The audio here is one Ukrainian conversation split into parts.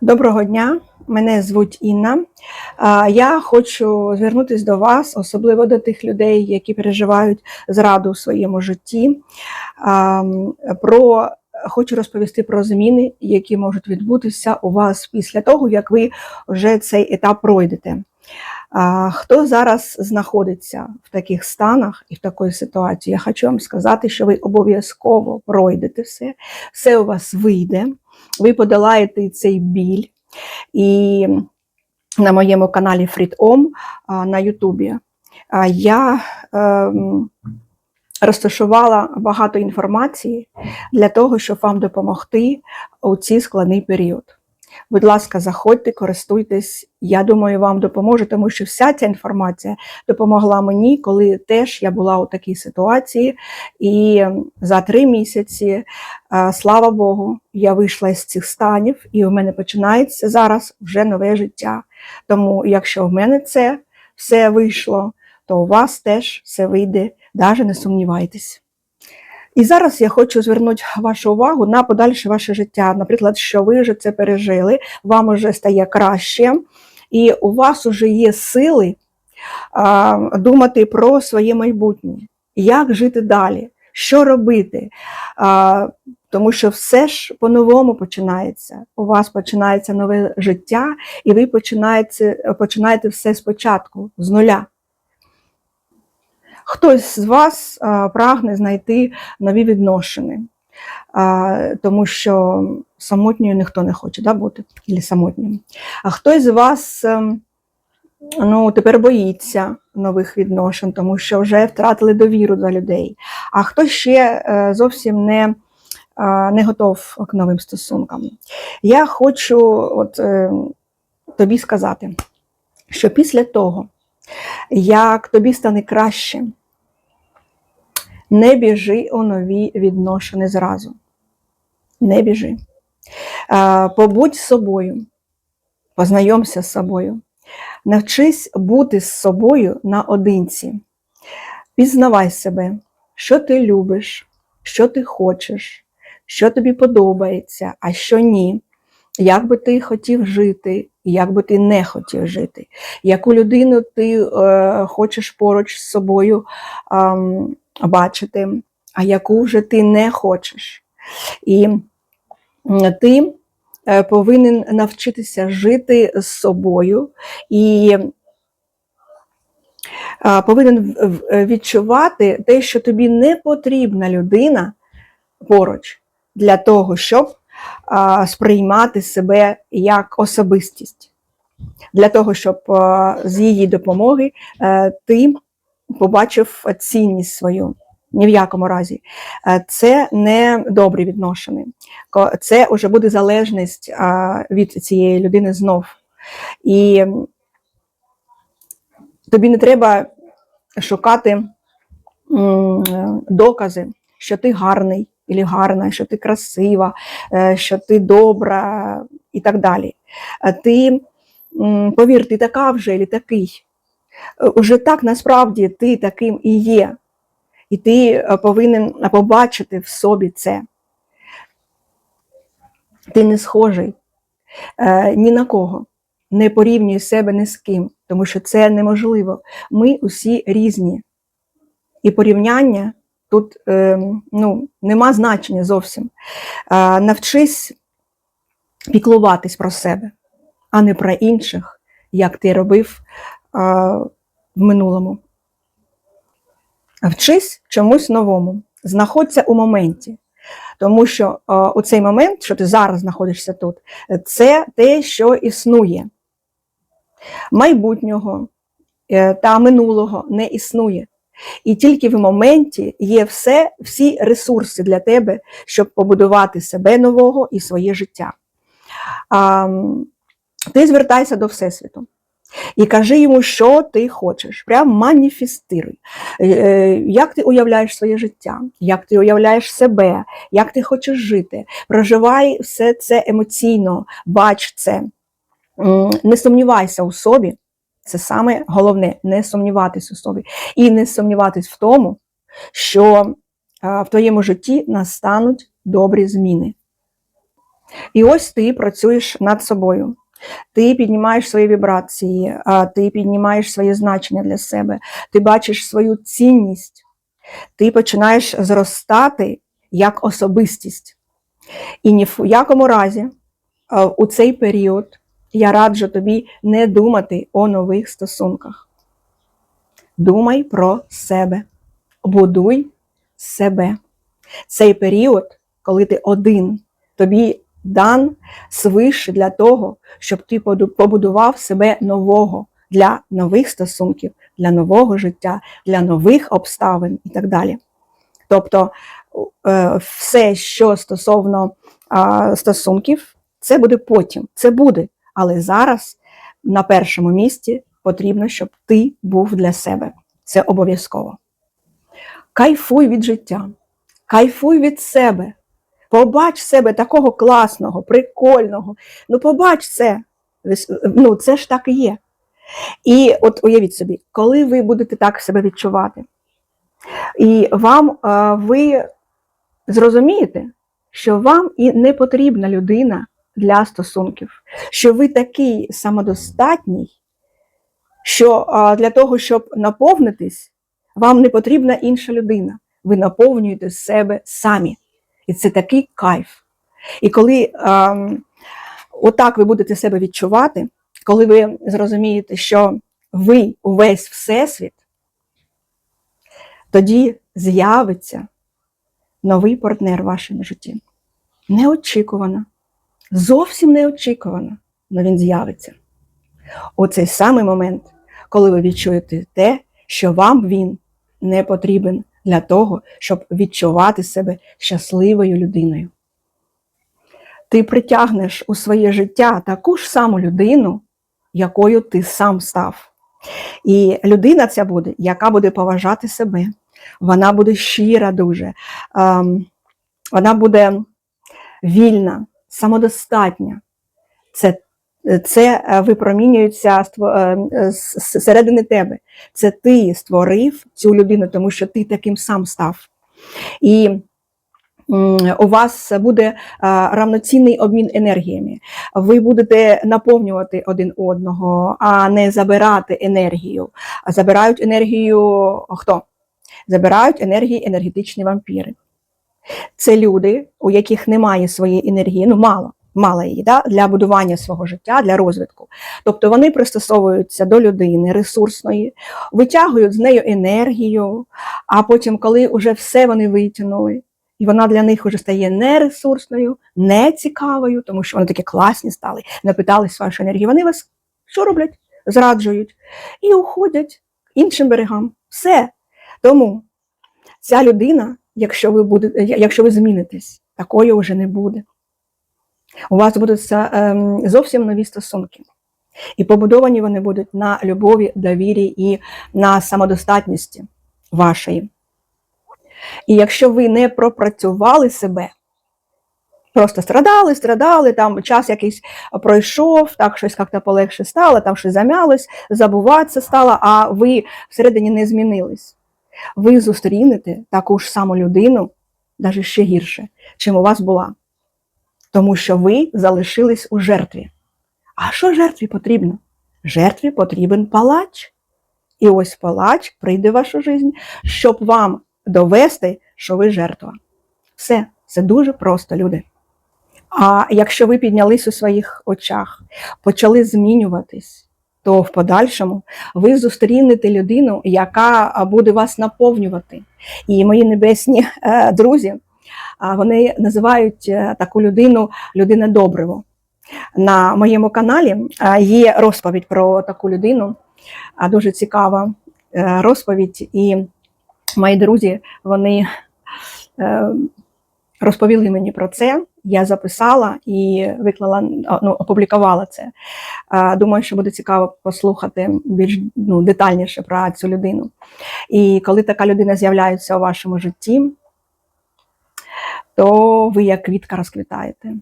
Доброго дня, мене звуть Інна. Я хочу звернутися до вас, особливо до тих людей, які переживають зраду у своєму житті. Про хочу розповісти про зміни, які можуть відбутися у вас після того, як ви вже цей етап пройдете. Хто зараз знаходиться в таких станах і в такій ситуації, я хочу вам сказати, що ви обов'язково пройдете все, все у вас вийде, ви подолаєте цей біль. І на моєму каналі FreeOM на Ютубі я ем, розташувала багато інформації для того, щоб вам допомогти у цей складний період. Будь ласка, заходьте, користуйтесь. Я думаю, вам допоможе, тому що вся ця інформація допомогла мені, коли теж я була у такій ситуації. І за три місяці, слава Богу, я вийшла з цих станів, і у мене починається зараз вже нове життя. Тому, якщо в мене це все вийшло, то у вас теж все вийде, навіть не сумнівайтесь. І зараз я хочу звернути вашу увагу на подальше ваше життя. Наприклад, що ви вже це пережили, вам вже стає краще, і у вас вже є сили а, думати про своє майбутнє, як жити далі, що робити. А, тому що все ж по-новому починається. У вас починається нове життя, і ви починаєте, починаєте все спочатку, з нуля. Хтось з вас прагне знайти нові відношення, тому що самотньою ніхто не хоче да, бути, або самотнім. А хтось з вас ем, ну, тепер боїться нових відношень, тому що вже втратили довіру до людей. А хтось ще е, зовсім не, не готов к новим стосункам. Я хочу от, е, тобі сказати, що після того, як тобі стане краще, не біжи у нові відношення зразу. Не біжи. Е, Побудь з собою, познайомся з собою. Навчись бути з собою наодинці. Пізнавай себе, що ти любиш, що ти хочеш, що тобі подобається, а що ні. Як би ти хотів жити, як би ти не хотів жити, яку людину ти е, хочеш поруч з собою ем, бачити, а яку вже ти не хочеш. І ти е, повинен навчитися жити з собою і повинен відчувати те, що тобі не потрібна людина поруч для того, щоб сприймати себе як особистість, для того, щоб з її допомоги е, ти побачив цінність свою. Ні в якому разі. Е, Це не добрі відношення. Це вже буде залежність від цієї людини знов. І тобі не треба шукати докази, що ти гарний або гарна, що ти красива, е, що ти добра і так далі. Е, Ти, повір, ти така вже і такий. Е, Уже так насправді ти таким і є. І ти е, повинен побачити в собі це. Ти не схожий е, ні на кого. Не порівнюй себе ні з ким, тому що це неможливо. Ми усі різні. І порівняння тут е, ну, нема значення зовсім. Е, навчись піклуватись про себе, а не про інших, як ти робив е, в минулому. Вчись чомусь новому, знаходься у моменті. Тому що е, у цей момент, що ти зараз знаходишся тут, це те, що існує. Майбутнього е, та минулого не існує. І тільки в моменті є все, всі ресурси для тебе, щоб побудувати себе нового і своє життя. А, ти звертайся до Всесвіту і кажи йому, що ти хочеш. Прям маніфестируй. Е, е, Як ти уявляєш своє життя, як ти уявляєш себе, як ти хочеш жити. Проживай все це емоційно, бач це. Не сумнівайся у собі. Це саме головне не сумніватись у собі. І не сумніватись в тому, що в твоєму житті настануть добрі зміни. І ось ти працюєш над собою. Ти піднімаєш свої вібрації, ти піднімаєш своє значення для себе, ти бачиш свою цінність, ти починаєш зростати як особистість. І ні в якому разі у цей період я раджу тобі не думати о нових стосунках. Думай про себе, будуй себе. Цей період, коли ти один, тобі дан свише для того, щоб ти побудував себе нового для нових стосунків, для нового життя, для нових обставин і так далі. Тобто е, все, що стосовно стосунків, це буде потім, це буде. Але зараз на першому місці потрібно, щоб ти був для себе. Це обов'язково. Кайфуй від життя, кайфуй від себе. Побач себе такого класного, прикольного. Ну, побач це. Ну, це ж так і є. І от уявіть собі, коли ви будете так себе відчувати, і вам ви зрозумієте, що вам і не потрібна людина для стосунків, що ви такий самодостатній, що для того, щоб наповнитись, вам не потрібна інша людина. Ви наповнюєте себе самі. І це такий кайф. І коли ем, отак ви будете себе відчувати, коли ви зрозумієте, що ви увесь всесвіт, тоді з'явиться новий партнер в вашому житті. Неочікувано, зовсім неочікувано, але він з'явиться. Оцей самий момент, коли ви відчуєте те, що вам він не потрібен для того, щоб відчувати себе щасливою людиною. Ти притягнеш у своє життя таку ж саму людину, якою ти сам став. І людина ця буде, яка буде поважати себе. Вона буде щира дуже, ем, вона буде вільна, самодостатня. Це, це е, випромінюється е, з- зсередини тебе. Це ти створив цю людину, тому що ти таким сам став. І у вас буде е, равноцінний обмін енергіями. Ви будете наповнювати один одного, а не забирати енергію. Забирають енергію хто? Забирають енергії енергетичні вампіри. Це люди, у яких немає своєї енергії, ну мало, мало її да, для будування свого життя, для розвитку. Тобто вони пристосовуються до людини ресурсної, витягують з нею енергію, а потім, коли вже все вони витягнули, і вона для них вже стає нересурсною, нецікавою, тому що вони такі класні стали, напитались вашої енергії. Вони вас що роблять? Зраджують і уходять іншим берегам. Все. Тому ця людина, якщо ви будете, якщо ви змінитесь, такої вже не буде. У вас будуть ем, зовсім нові стосунки. І побудовані вони будуть на любові, довірі і на самодостатності вашої. І якщо ви не пропрацювали себе, просто страдали, страдали, там час якийсь пройшов, так щось як-то полегше стало, там щось замялось, забуватися стало, а ви всередині не змінились. Ви зустрінете таку ж саму людину, навіть ще гірше, чим у вас була. Тому що ви залишились у жертві. А що жертві потрібно? Жертві потрібен палач. І ось палач прийде в вашу життя, щоб вам довести, що ви жертва. Все, це дуже просто, люди. А якщо ви піднялись у своїх очах, почали змінюватись, то в подальшому ви зустрінете людину, яка буде вас наповнювати. І мої небесні е, друзі, вони називають е, таку людину людина добриво. На моєму каналі е, є розповідь про таку людину, дуже цікава е, розповідь. І мої друзі вони розповіли мені про це. Я записала і виклала, ну, опублікувала це. Думаю, що буде цікаво послухати більш ну, детальніше про цю людину. І коли така людина з'являється у вашому житті, то ви як квітка розквітаєте.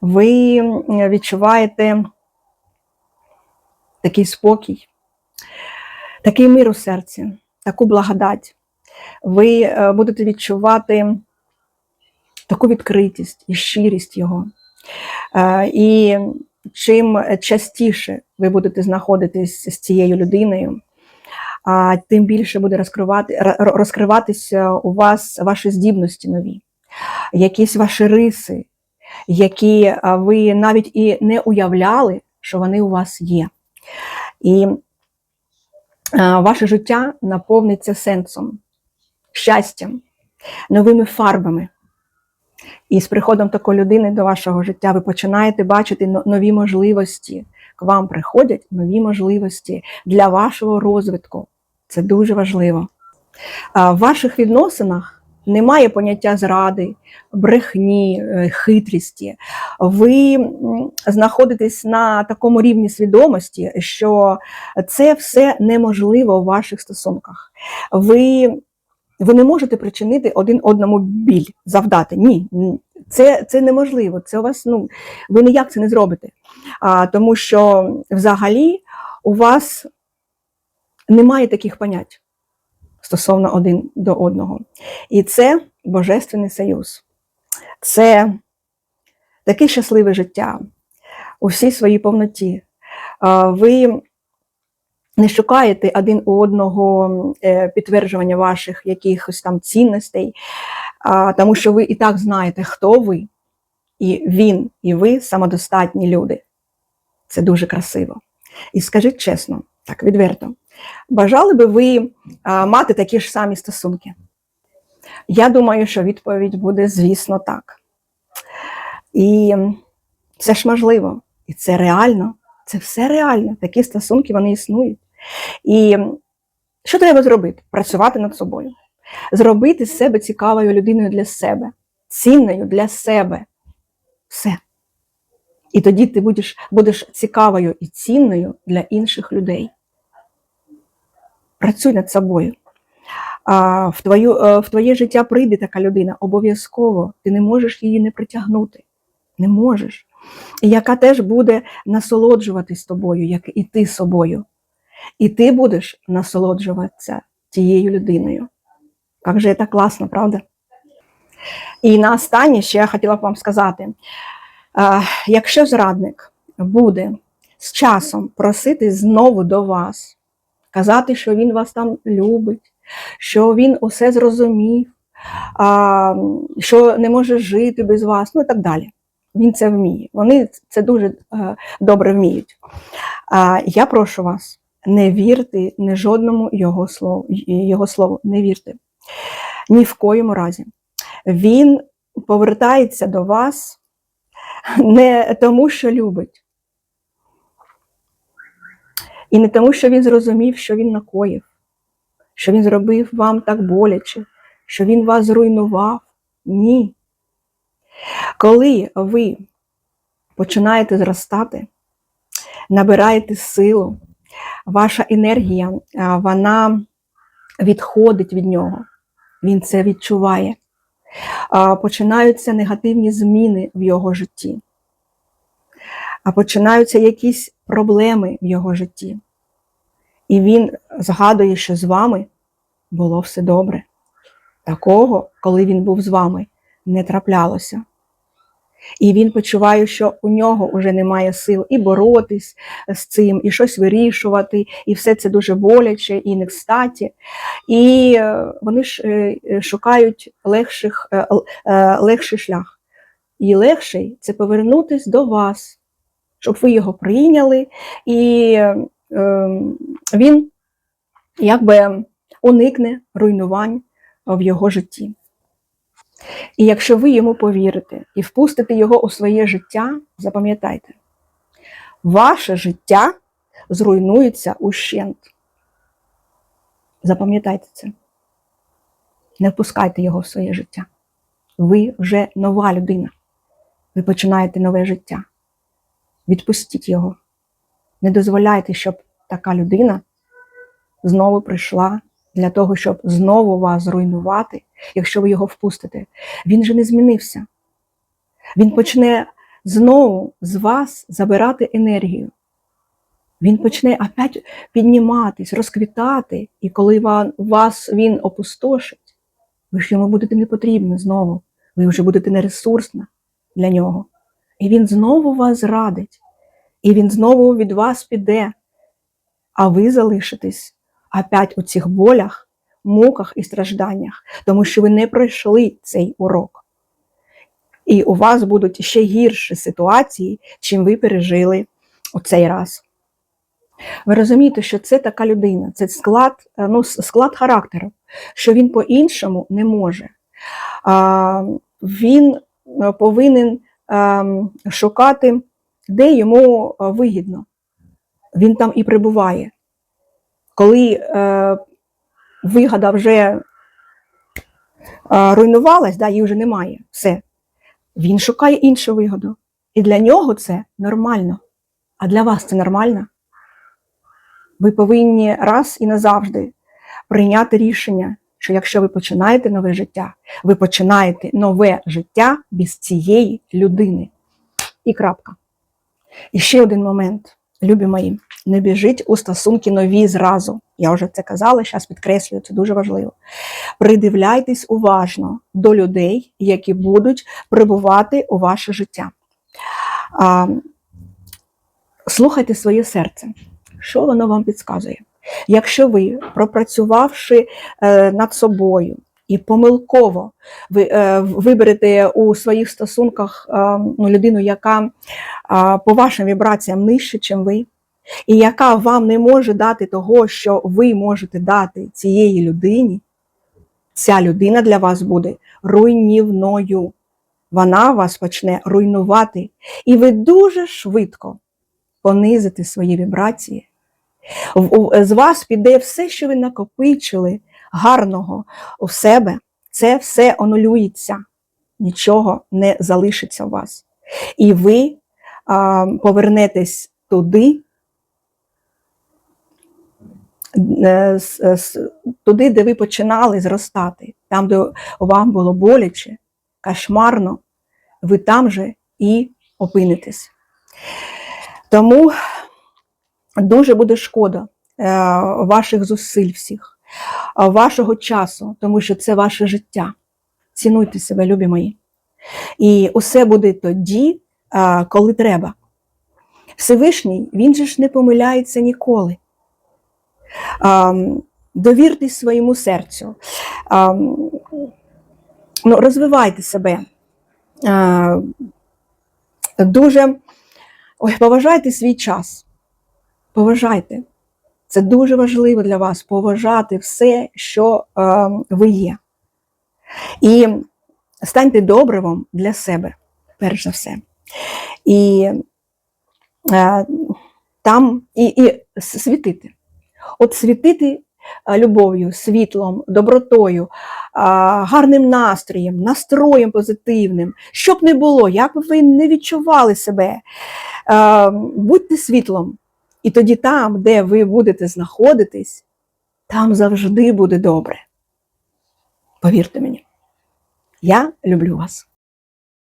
Ви відчуваєте такий спокій, такий мир у серці, таку благодать. Ви е, будете відчувати таку відкритість і щирість його. Е, І чим частіше ви будете знаходитись з цією людиною, тим більше буде розкривати, розкриватися у вас ваші здібності нові, якісь ваші риси, які ви навіть і не уявляли, що вони у вас є. І ваше життя наповниться сенсом, щастям, новими фарбами. І з приходом такої людини до вашого життя ви починаєте бачити нові можливості. К вам приходять нові можливості для вашого розвитку. Це дуже важливо. В ваших відносинах немає поняття зради, брехні, е, хитрісті. Ви знаходитесь на такому рівні свідомості, що це все неможливо у ваших стосунках. Ви, ви не можете причинити один одному біль, завдати. Ні. Це, це неможливо. Це у вас, ну, ви ніяк це не зробите. А, тому що взагалі у вас немає таких понять стосовно один до одного. І це Божественний союз. Це таке щасливе життя у всій своїй повноті. Ви не шукаєте один у одного е, підтверджування ваших якихось там цінностей, тому що ви і так знаєте, хто ви, і він, і ви самодостатні люди. Це дуже красиво. І скажіть чесно, так відверто, бажали би ви а, мати такі ж самі стосунки? Я думаю, що відповідь буде, звісно, так. І це ж можливо, і це реально, це все реально. Такі стосунки вони існують. І що треба зробити? Працювати над собою, зробити себе цікавою людиною для себе, цінною для себе. Все. І тоді ти будеш, будеш цікавою і цінною для інших людей. Працюй над собою. А, в, твою, е, в твоє життя прийде така людина, обов'язково. Ти не можеш її не притягнути. Не можеш. Яка теж буде насолоджуватись тобою, як і ти собою. І ти будеш насолоджуватися тією людиною. Як же це класно, правда? І на останнє ще я хотіла б вам сказати: якщо зрадник буде з часом просити знову до вас, казати, що він вас там любить, що він усе зрозумів, а, що не може жити без вас, ну і так далі. Він це вміє. Вони це дуже е, добре вміють. А, я прошу вас, не вірте ні жодному його слову, його слову, не вірте. Ні в коєму разі. Він повертається до вас не тому, що любить, і не тому, що він зрозумів, що він накоїв, що він зробив вам так боляче, що він вас зруйнував. Ні. Коли ви починаєте зростати, набираєте силу, ваша енергія, вона відходить від нього. Він це відчуває. Починаються негативні зміни в його житті. А починаються якісь проблеми в його житті. І він згадує, що з вами було все добре. Такого, коли він був з вами, не траплялося. І він почуває, що у нього вже немає сил і боротись з цим, і щось вирішувати, і все це дуже боляче і не кстаті. І е, вони ж е, е, шукають легших, легший шлях. І легший це повернутись до вас, щоб ви його прийняли, і е, він якби уникне руйнувань в його житті. І якщо ви йому повірите і впустите його у своє життя, запам'ятайте, ваше життя зруйнується ущент. Запам'ятайте це. Не впускайте його в своє життя. Ви вже нова людина. Ви починаєте нове життя. Відпустіть його. Не дозволяйте, щоб така людина знову прийшла для того, щоб знову вас зруйнувати, якщо ви його впустите. Він же не змінився. Він почне знову з вас забирати енергію. Він почне опять підніматись, розквітати, і коли вас він опустошить, ви ж йому будете не потрібні знову. ви вже будете нересурсна для нього. І він знову вас зрадить, і він знову від вас піде, а ви залишитесь опять у цих болях, муках і стражданнях, тому що ви не пройшли цей урок. І у вас будуть ще гірші ситуації, чим ви пережили у цей раз. Ви розумієте, що це така людина, це склад, ну, склад характеру, що він по-іншому не може. А, Він повинен шукати, де йому е, вигідно. Він там і прибуває. Коли е, вигода вже е, руйнувалась, да, її вже немає, все. Він шукає іншу вигоду. І для нього це нормально. А для вас це нормально? Ви повинні раз і назавжди прийняти рішення, що якщо ви починаєте нове життя, ви починаєте нове життя без цієї людини. І крапка. І ще один момент, любі мої, не біжіть у стосунки нові зразу. Я вже це казала, зараз підкреслюю, це дуже важливо. Придивляйтесь уважно до людей, які будуть прибувати у ваше життя. А, слухайте своє серце, що воно вам підказує. Якщо ви, пропрацювавши е, над собою і помилково ви е, виберете у своїх стосунках е, ну, людину, яка по вашим вібраціям нижче, ніж ви, і яка вам не може дати того, що ви можете дати цієї людині, ця людина для вас буде руйнівною. Вона вас почне руйнувати, і ви дуже швидко понизите свої вібрації. З вас піде все, що ви накопичили гарного у себе, це все онулюється, нічого не залишиться у вас. І ви а, повернетесь туди, е, с- туди, де ви починали зростати, там, де вам було боляче, кошмарно, ви там же і опинитесь. Тому дуже буде шкода е, ваших зусиль всіх, е, вашого часу, тому що це ваше життя. Цінуйте себе, любі мої. І усе буде тоді, е, коли треба. Всевишній, він же ж не помиляється ніколи. Ем, Довіртесь своєму серцю. Ем, Ну, розвивайте себе. Дуже ой, поважайте свій час. Поважайте. Це дуже важливо для вас поважати все, що е, ви є. І станьте добривом для себе, перш за все. І е, там і, і світити. От світити е, любов'ю, світлом, добротою, е, гарним настроєм, настроєм позитивним, щоб не було, як би ви не відчували себе, е, будьте світлом. І тоді там, де ви будете знаходитись, там завжди буде добре. Повірте мені, я люблю вас.